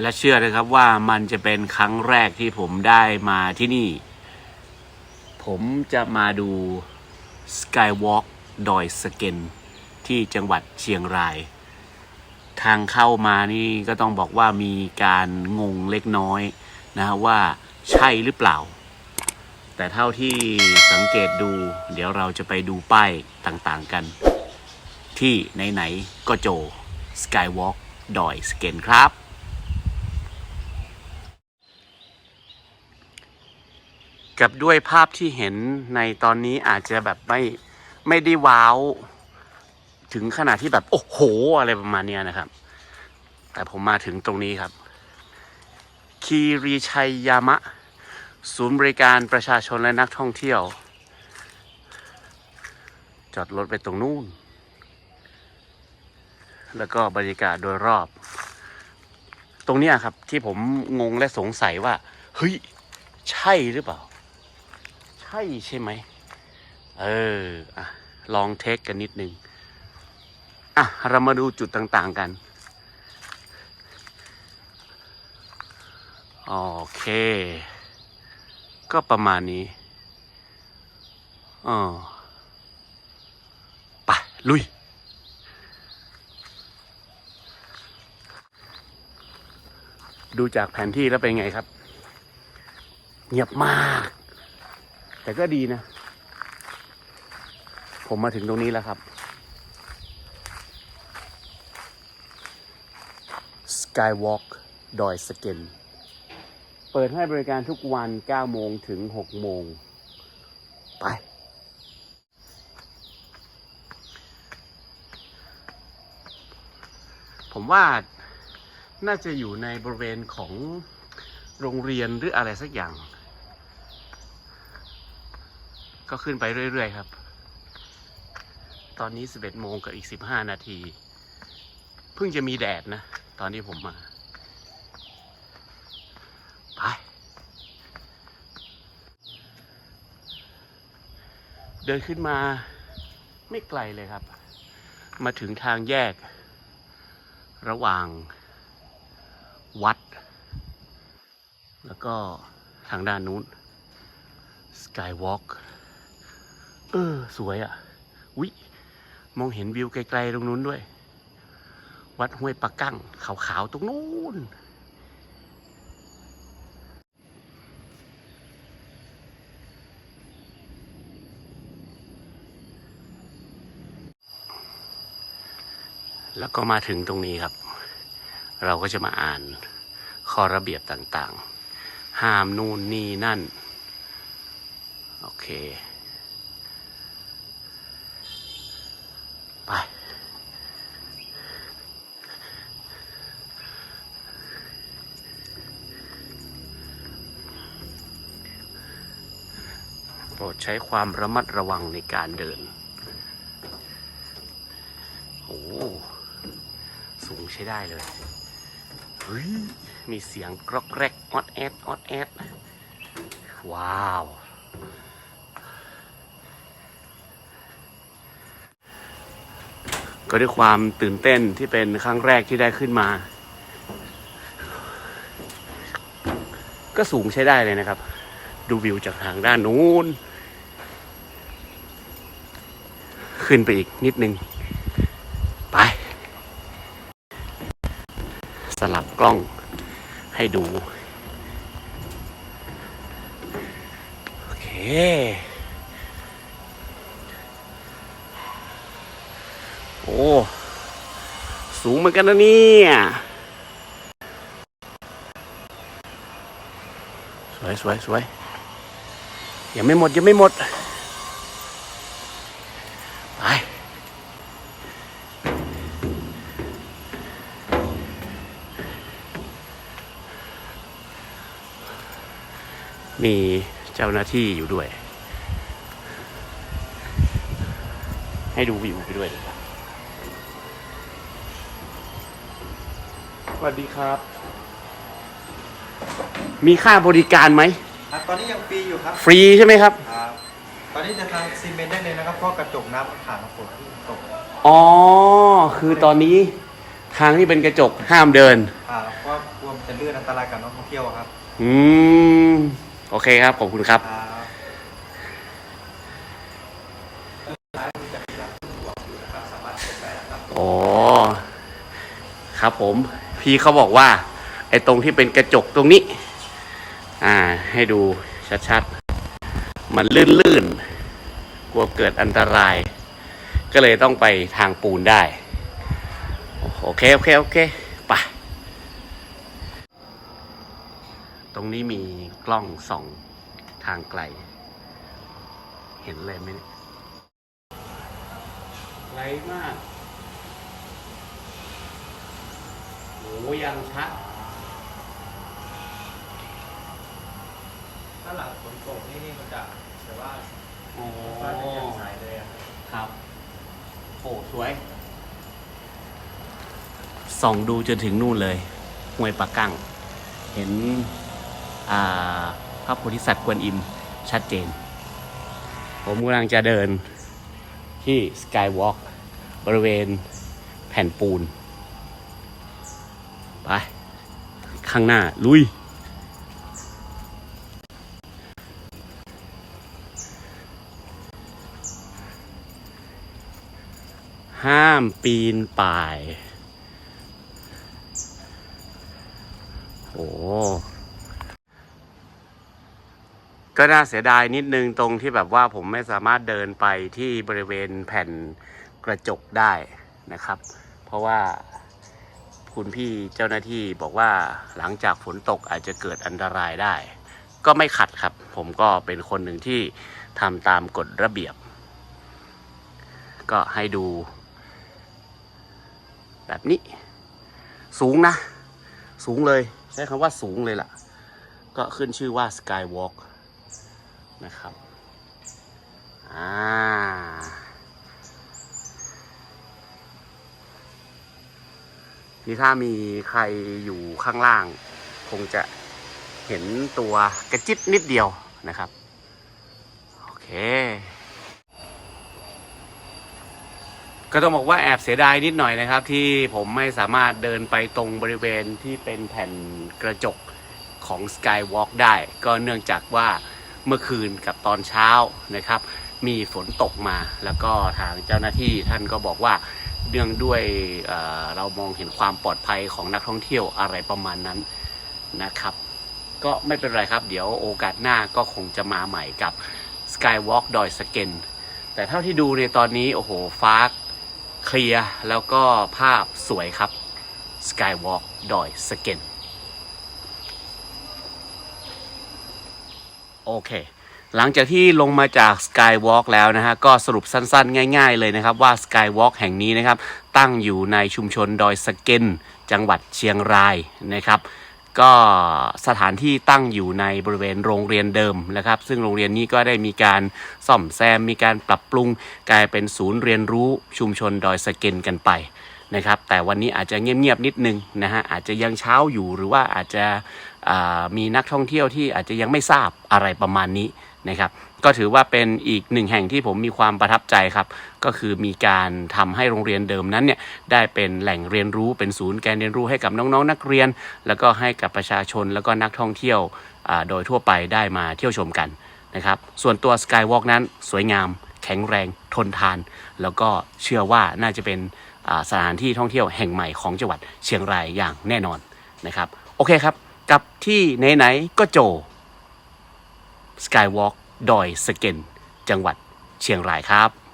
และเชื่อนะครับว่ามันจะเป็นครั้งแรกที่ผมได้มาที่นี่ ผมจะมาดู Skywalk ดอยสเกนที่จังหวัดเชียงราย ทางเข้ามานี่ก็ต้องบอกว่ามีการงงเล็กน้อยนะฮะว่าใช่หรือเปล่า แต่เท่าที่สังเกตดู เดี๋ยวเราจะไปดูป้ายต่างๆกัน ที่ไหน ๆ ก็โจ Skywalk ดอยสเกนครับ กับด้วยภาพที่เห็นในตอนนี้อาจจะแบบไม่ไม่ได้ว้าว ถึงขนาดที่แบบโอ้โห อะไรประมาณเนี้ยนะครับ แต่ผมมาถึงตรงนี้ครับ คีรีชัยยามะ ศูนย์บริการประชาชนและนักท่องเที่ยว จอดรถไปตรงนู้น แล้วก็บรรยากาศโดยรอบ ตรงเนี้ยครับที่ผมงงและสงสัยว่า เฮ้ย ใช่หรือเปล่า ใช่ใช่ไหม เอออะลองเทคกันนิดนึง อะ เรามาดูจุดต่างๆกัน โอเค ก็ประมาณนี้อ๋อไป ลุยดูจากแผนที่แล้วเป็นไงครับ เงียบมาก แต่ก็ดีนะ ผมมาถึงตรงนี้แล้วครับ Skywalk ดอยสเก็นเปิดให้บริการทุกวัน 9 โมงถึง 6 โมง ไป ผมว่าน่าจะอยู่ในบริเวณของโรงเรียนหรืออะไรสักอย่าง ก็ขึ้นไปเรื่อย ๆ ครับ ตอนนี้ 11 โมงกับอีก 15 นาที เพิ่งจะมีแดดนะ ตอนที่ผมมา ไป เดินขึ้นมาไม่ไกลเลยครับ มาถึงทางแยก ระหว่างวัด แล้วก็ทางด้านนู้น Skywalk เออ สวยอะ่ะ วิ มองเห็นวิวไกลๆตรงนู้นด้วย วัดห้วยปะกั้งขาวๆตรงนู้น แล้วก็มาถึงตรงนี้ครับ เราก็จะมาอ่านข้อระเบียบต่างๆ ห้ามนู่นนี่นั่น โอเค ดใช้ความระมัดระวังในการเดิน โอ้สูงใช้ได้เลยเฮ้ยมีเสียงกรอกแกรกออดแอดออดแอดว้าว ก็ด้วยความตื่นเต้นที่เป็นครั้งแรกที่ได้ขึ้นมา ก็สูงใช้ได้เลยนะครับ ดูวิวจากทางด้านนู้น ขึ้นไปอีกนิดนึง ไป สลับกล้องให้ดู โอเคโอ้สูงเหมือนกันนะเนี่ยสวยสวยสวยยังไม่หมดยังไม่หมด ไป มี เจ้าหน้าที่อยู่ด้วย ให้ดูวิวไปด้วยดีกว่าสวัสดีครับ มีค่าบริการไหม ครับตอนนี้ยังฟรีอยู่ครับ ฟรีใช่ไหมครับ ครับ ตอนนี้จะทางซีเมนต์ได้เลยนะครับ เพราะกระจกน้ำขาดฝนที่ตก อ๋อ คือตอนนี้ทางที่เป็นกระจกห้ามเดิน อ่าเพราะกลัววมันจะลื่นอันตรายกับนักท่องเที่ยวครับ อืม โอเคครับ ขอบคุณครับครับอ๋อครับผม พี่เขาบอกว่า ไอ้ตรงที่เป็นกระจกตรงนี้ อ่า ให้ดูชัดๆ มันลื่นๆ กลัวเกิดอันตราย ก็เลยต้องไปทางปูนได้ โอเค โอเค โอเค ไป ต รงนี้มีกล้องส่องทางไกล เห็นเลยไหมเนี่ยไกลมากโหยังชัดถ้าหลังฝนตกนี่นี่มันจะแต่ว่าโอ้ฟ้าจะแจ่มใสเลยอะครับครับโอ้สวย ส่องดูจนถึงนู่นเลยห้วยปากกั้ง เห็นอ่า พระโพธิสัตว์กวนอิมชัดเจน ผมกำลังจะเดินที่สกายวอล์กบริเวณแผ่นปูน ไป ข้างหน้า ลุย ห้ามปีนป่าย โอ้ ก็น่าเสียดายนิดนึงตรงที่แบบว่าผมไม่สามารถเดินไปที่บริเวณแผ่นกระจกได้นะครับ เพราะว่าคุณพี่เจ้าหน้าที่บอกว่าหลังจากฝนตกอาจจะเกิดอันตรายได้ ก็ไม่ขัดครับ ผมก็เป็นคนหนึ่งที่ทำตามกฎระเบียบ ก็ให้ดู แบบนี้ สูงนะ สูงเลย ใช้คำว่าสูงเลยล่ะ ก็ขึ้นชื่อว่า Skywalk นะครับอ่านี่ถ้ามีใครอยู่ข้างล่าง คงจะเห็นตัวกระจิบนิดเดียวนะครับ โอเค ก็ต้องบอกว่าแอบเสียดายนิดหน่อยนะครับ ที่ผมไม่สามารถเดินไปตรงบริเวณที่เป็นแผ่นกระจกของ Skywalk ได้ ก็เนื่องจากว่า เมื่อคืนกับตอนเช้านะครับ มีฝนตกมา แล้วก็ทางเจ้าหน้าที่ท่านก็บอกว่าเนื่องด้วยเเรามองเห็นความปลอดภัยของนักท่องเที่ยวอะไรประมาณนั้นนะครับ ก็ไม่เป็นไรครับ เดี๋ยวโอกาสหน้าก็คงจะมาใหม่กับ Skywalk ดอยสเกนแต่เท่าที่ดูในตอนนี้โอ้โหฟ้าเคลียร์แล้วก็ภาพสวยครับ Skywalk ดอยสเกน โอเค หลังจากที่ลงมาจาก Skywalk แล้วนะฮะ ก็สรุปสั้นๆ ง่าย ๆ เลยนะครับ ว่า Skywalk แห่งนี้นะครับ ตั้งอยู่ในชุมชนดอยสเกนจังหวัดเชียงรายนะครับก็สถานที่ตั้งอยู่ในบริเวณโรงเรียนเดิมนะครับ ซึ่งโรงเรียนนี้ก็ได้มีการซ่อมแซมมีการปรับปรุง กลายเป็นศูนย์เรียนรู้ชุมชนดอยสะเก็นกันไป นะครับ แต่วันนี้อาจจะเงียบๆนิดนึงนะฮะอาจจะยังเช้าอยู่หรือว่าอาจจะมีนักท่องเที่ยวที่อาจจะยังไม่ทราบอะไรประมาณนี้นะครับ ก็ถือว่าเป็นอีกหนึ่งแห่งที่ผมมีความประทับใจครับ ก็คือมีการทำให้โรงเรียนเดิมนั้นเนี่ยได้เป็นแหล่งเรียนรู้เป็นศูนย์การเรียนรู้ให้กับน้องๆนักเรียน แล้วก็ให้กับประชาชนแล้วก็นักท่องเที่ยวโดยทั่วไปได้มาเที่ยวชมกันนะครับ ส่วนตัว Skywalk นั้นสวยงาม แข็งแรงทนทาน แล้วก็เชื่อว่าน่าจะเป็น สถานที่ท่องเที่ยวแห่งใหม่ของจังหวัดเชียงรายอย่างแน่นอนนะครับโอเคครับ กับที่ไหนๆก็โจสกายวอล์กดอยสะเก็นจังหวัดเชียงรายครับ